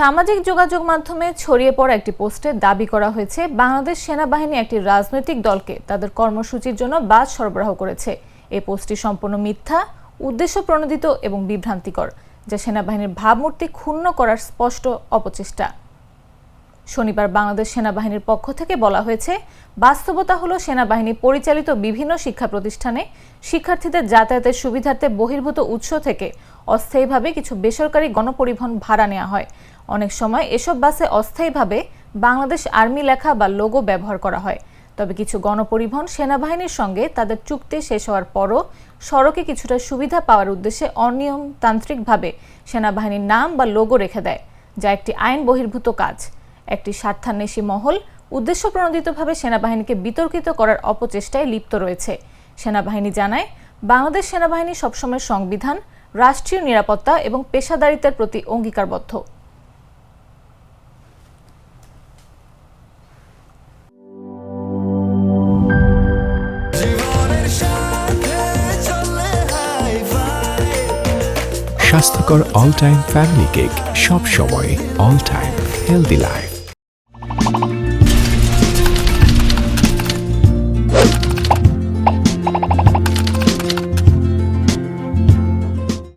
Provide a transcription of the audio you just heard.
সামাজিক যোগাযোগ মাধ্যমে ছড়িয়ে পড়া একটি পোস্টে দাবি করা হয়েছে, বাংলাদেশ সেনাবাহিনী একটি রাজনৈতিক দলকে তাদের কর্মসূচির জন্য বাস সরবরাহ করেছে। এই পোস্টটি সম্পূর্ণ মিথ্যা উদ্দেশ্য প্রণোদিত এবং বিভ্রান্তিকর, যা সেনাবাহিনীর ভাবমূর্তি ক্ষুণ্ণ করার স্পষ্ট অপচেষ্টা। শনিবার বাংলাদেশ সেনাবাহিনীর পক্ষ থেকে বলা হয়েছে, বাস্তবতা হলো সেনাবাহিনী পরিচালিত বিভিন্ন শিক্ষা প্রতিষ্ঠানে শিক্ষার্থীদের যাতায়াতের সুবিধার্থে বহির্ভূত উৎস থেকে অস্থায়ীভাবে কিছু বেসরকারি গণপরিবহন ভাড়া নেওয়া হয়। অনেক সময় এসব বাসে অস্থায়ীভাবে বাংলাদেশ আর্মি লেখা বা লোগো ব্যবহার করা হয়। তবে কিছু গণপরিবহন সেনাবাহিনীর সঙ্গে তাদের চুক্তি শেষ হওয়ার পরও সড়কে কিছুটা সুবিধা পাওয়ার উদ্দেশ্যে অনিয়মতান্ত্রিকভাবে সেনাবাহিনীর নাম বা লোগো রেখে দেয়, যা একটি আইন বহির্ভূত কাজ। একটি স্বার্থান্বেষী মহল উদ্দেশ্য প্রণোদিতভাবে সেনাবাহিনীকে বিতর্কিত করার অপচেষ্টায় লিপ্ত রয়েছে। সেনাবাহিনী জানায়, বাংলাদেশ সেনাবাহিনী সবসময় সংবিধান রাষ্ট্রীয় নিরাপত্তা এবং পেশাদারিত্বের প্রতি অঙ্গীকারবদ্ধ। স্বাস্থ্যকর অল টাইম ফ্যামিলি কেক সব সময় অল টাইম হেলদি লাইফ